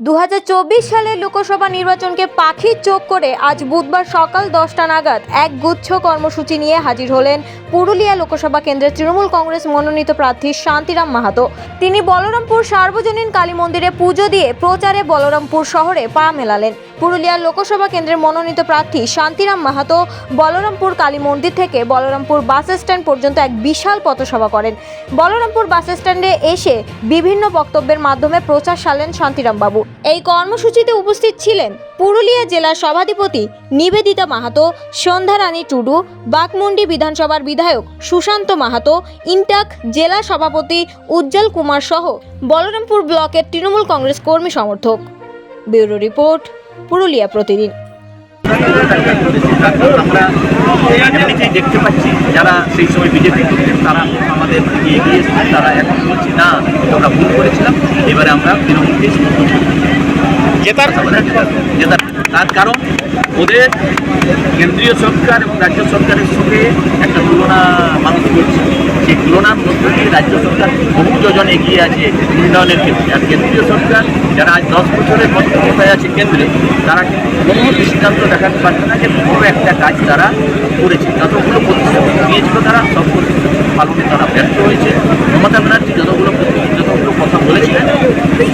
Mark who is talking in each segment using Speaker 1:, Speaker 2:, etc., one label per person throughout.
Speaker 1: দু হাজার চব্বিশ সালের লোকসভা নির্বাচনকে পাখির চোখ করে আজ বুধবার সকাল দশটা নাগাদ এক গুচ্ছ কর্মসূচি নিয়ে হাজির হলেন পুরুলিয়া লোকসভা কেন্দ্রের তৃণমূল কংগ্রেস মনোনীত প্রার্থী শান্তিরাম মাহাতো। তিনি বলরামপুর সার্বজনীন কালী মন্দিরে পুজো দিয়ে প্রচারে বলরামপুর শহরে পা মেলালেন। পুরুলিয়ার লোকসভা কেন্দ্রের মনোনীত প্রার্থী শান্তিরাম মাহাতো বলরামপুর কালী মন্দির থেকে বলরামপুর বাস স্ট্যান্ড পর্যন্ত এক বিশাল পথসভা করেন। বলরামপুর বাস স্ট্যান্ডে এসে বিভিন্ন বক্তব্যের মাধ্যমে প্রচার সালেন শান্তিরাম বাবু। এই কর্মসূচিতে উপস্থিত ছিলেন পুরুলিয়া জেলার সভাধিপতি নিবেদিতা মাহাতো, সন্ধ্যা রানী টুডু, বাকমুন্ডি বিধানসভার বিধায়ক সুশান্ত মাহাতো, ইন্টাক জেলা সভাপতি উজ্জ্বল কুমার সহ বলরামপুর ব্লকের তৃণমূল কংগ্রেস কর্মী সমর্থক। ব্যুরো রিপোর্ট পুরুলিয়া প্রতিদিন।
Speaker 2: আমরা নিজেই দেখতে পাচ্ছি যারা সেই সময় বিজেপি করতেন তারা আমাদের দিকে এগিয়ে এসেছেন তারা এখন বলছি না আমরা ভুল করেছিলাম এবারে আমরা তৃণমূলকে জেতার জেতার। তার কারণ ওদের কেন্দ্রীয় সরকার এবং রাজ্য সরকারের সঙ্গে একটা তুলনা মানুষ করছে সেই তুলনার মধ্যে দিয়ে রাজ্য সরকার বহু যোজন এগিয়ে আছে উন্নয়নের ক্ষেত্রে। আর কেন্দ্রীয় সরকার যারা আজ দশ বছরের মতো ক্ষমতায় আছে কেন্দ্রে, তারা কোনো দৃষ্টান্ত দেখাতে পারছে না যে কোনো একটা কাজ তারা করেছে, যতগুলো প্রতিশ্রুতি দিয়েছিল তারা সব প্রতিশ্রুতি পালনে তারা ব্যর্থ হয়েছে। মমতা ব্যানার্জি যতগুলো যতগুলো কথা বলেছিলেন,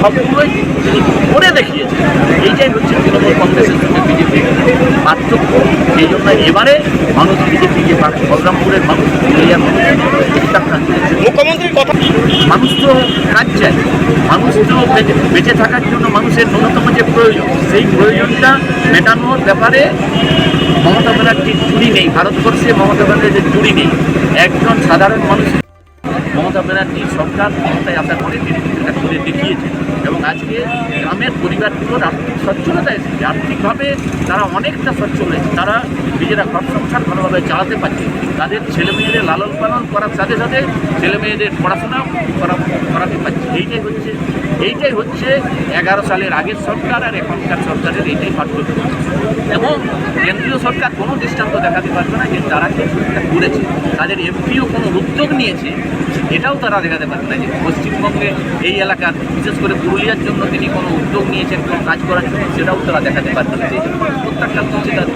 Speaker 2: সবগুলোই তিনি করে দেখিয়েছেন। এইটাই হচ্ছে তৃণমূল কংগ্রেসের সঙ্গে বিজেপির পার্থক্য সেই জন্য এবারে মানুষ বিজেপিকে বলরামপুরের মানুষ পুরুলিয়ার মানুষ প্রত্যাখ্যান করেছে
Speaker 3: মুখ্যমন্ত্রীর কথা
Speaker 2: মানুষ তো কাজ মানুষ তো বেঁচে থাকার জন্য মানুষের ন্যূনতম যে প্রয়োজন, সেই প্রয়োজনটা মেটানোর ব্যাপারে মমতা ব্যানার্জির চুরি নেই, ভারতবর্ষে মমতা ব্যানার্জির চুরি নেই। একজন সাধারণ মানুষ মমতা ব্যানার্জি সরকার ক্ষমতায় আসার পরে তিনি করে দেখিয়েছেন। আজকে গ্রামের পরিবারগুলোর আর্থিক সচ্ছলতা এসেছে। আর্থিকভাবে তারা অনেকটা সচ্ছল হয়েছে। তারা নিজেরা ঘর সংসার ভালোভাবে চালাতে পারছে। তাদের ছেলেমেয়েদের লালন পালন করার সাথে সাথে ছেলে মেয়েদের পড়াশোনাও করা, করাতে পারছে। এইটাই হচ্ছে এইটাই হচ্ছে এগারো সালের আগের সরকার আর এখনকার সরকারের এইটাই পার্থক্য। এবং কেন্দ্রীয় সরকার কোনো দৃষ্টান্ত দেখাতে পারবে না যে তারা কি করেছে। তাদের এমপিও কোনো উদ্যোগ নিয়েছে এটাও তারা দেখাতে পারবে না যে পশ্চিমবঙ্গে এই এলাকার, বিশেষ করে পুরুলিয়ার জন্য তিনি কোনো উদ্যোগ নিয়েছেন, কোনো কাজ করার জন্য, সেটাও তারা দেখাতে পারবে না যে প্রত্যেকটা তাদের